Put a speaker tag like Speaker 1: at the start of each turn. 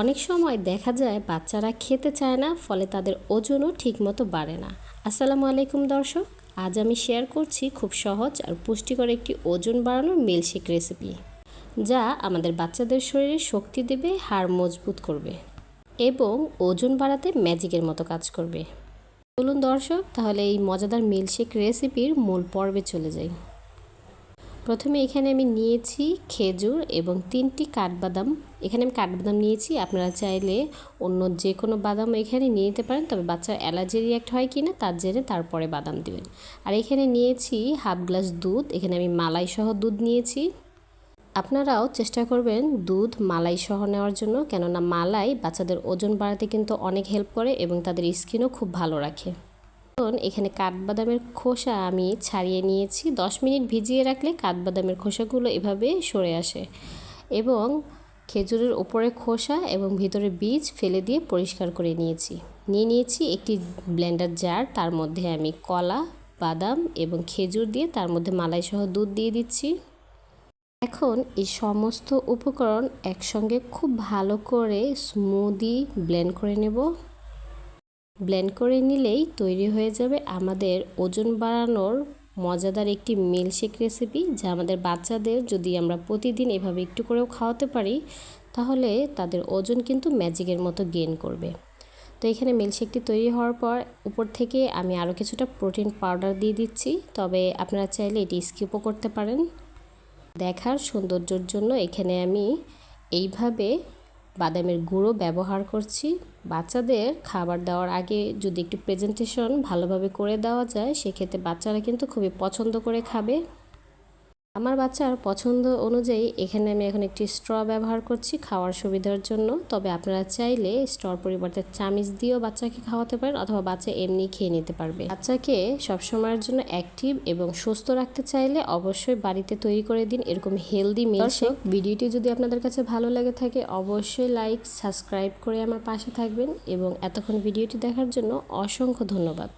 Speaker 1: অনেক সময় দেখা যায় বাচ্চারা খেতে চায় না, ফলে তাদের ওজনও ঠিকমতো বাড়ে না। আসসালামু আলাইকুম দর্শক, আজ আমি শেয়ার করছি খুব সহজ আর পুষ্টিকর একটি ওজন বাড়ানোর মিল্কশেক রেসিপি যা আমাদের বাচ্চাদের শরীরে শক্তি দেবে, হাড় মজবুত করবে এবং ওজন বাড়াতে ম্যাজিকের মতো কাজ করবে। চলুন দর্শক, তাহলে এই মজাদার মিল্কশেক রেসিপির মূল পর্বে চলে যাই। প্রথমে এখানে আমি নিয়েছি খেজুর এবং তিনটি কাঠবাদাম। এখানে আমি কাঠবাদাম নিয়েছি। আপনারা চাইলে অন্য যে কোনো বাদাম এখানে নিয়ে নিতে পারেন, তবে বাচ্চার অ্যালার্জি রিয়াক্ট হয় কি না তার জেনে তারপরে বাদাম দেবেন। আর এখানে নিয়েছি হাফ গ্লাস দুধ। এখানে আমি মালাই সহ দুধ নিয়েছি। আপনারাও চেষ্টা করবেন দুধ মালাই সহ নেওয়ার জন্য, কেননা মালাই বাচ্চাদের ওজন বাড়াতে কিন্তু অনেক হেল্প করে এবং তাদের স্কিনও খুব ভালো রাখে। এখন এখানে কাঠবাদামের খোসা আমি ছাড়িয়ে নিয়েছি। দশ মিনিট ভিজিয়ে রাখলে কাঠবাদামের খোসাগুলো এভাবে সরে আসে এবং খেজুরের ওপরে খোসা এবং ভিতরে বীজ ফেলে দিয়ে পরিষ্কার করে নিয়েছি। নিয়ে নিয়েছি একটি ব্লেন্ডার জার, তার মধ্যে আমি কলা, বাদাম এবং খেজুর দিয়ে তার মধ্যে মালাই সহ দুধ দিয়ে দিচ্ছি। এখন এই সমস্ত উপকরণ একসঙ্গে খুব ভালো করে স্মুদি ব্লেন্ড করে নেব। ব্লেন্ড করে নিলেই তৈরি হয়ে যাবে আমাদের ওজন বাড়ানোর মজাদার একটি মিল্কশেক রেসিপি, যা আমাদের বাচ্চাদের যদি আমরা প্রতিদিন এভাবে একটু করেও খাওয়াতে পারি, তাহলে তাদের ওজন কিন্তু ম্যাজিকের মতো গেন করবে। তো এখানে মিল্কশেকটি তৈরি হওয়ার পর উপর থেকে আমি আরও কিছুটা প্রোটিন পাউডার দিয়ে দিচ্ছি, তবে আপনারা চাইলে এটি স্কিপও করতে পারেন। দেখার সৌন্দর্যর জন্য এখানে আমি এইভাবে বাদামের গুঁড়ো ব্যবহার করছি। বাচ্চাদের খাবার দেওয়ার আগে যদি একটু প্রেজেন্টেশন ভালোভাবে করে দেওয়া যায়, সেক্ষেত্রে বাচ্চারা কিন্তু খুবই পছন্দ করে খাবে। আমার বাচ্চার পছন্দ অনুযায়ী এখানে আমি এখন একটি স্ট্র ব্যবহার করছি খাওয়ার সুবিধার জন্য। তবে আপনারা চাইলে স্ট্রর পরিবর্তে চামিচ দিয়েও বাচ্চাকে খাওয়াতে পারেন অথবা বাচ্চা এমনি খেয়ে নিতে পারবে। বাচ্চাকে সবসময়ের জন্য অ্যাক্টিভ এবং সুস্থ রাখতে চাইলে অবশ্যই বাড়িতে তৈরি করে দিন এরকম হেলদি মিল্কশেক ভিডিওটি যদি আপনাদের কাছে ভালো লাগে থাকে অবশ্যই লাইক, সাবস্ক্রাইব করে আমার পাশে থাকবেন এবং এতক্ষণ ভিডিওটি দেখার জন্য অসংখ্য ধন্যবাদ।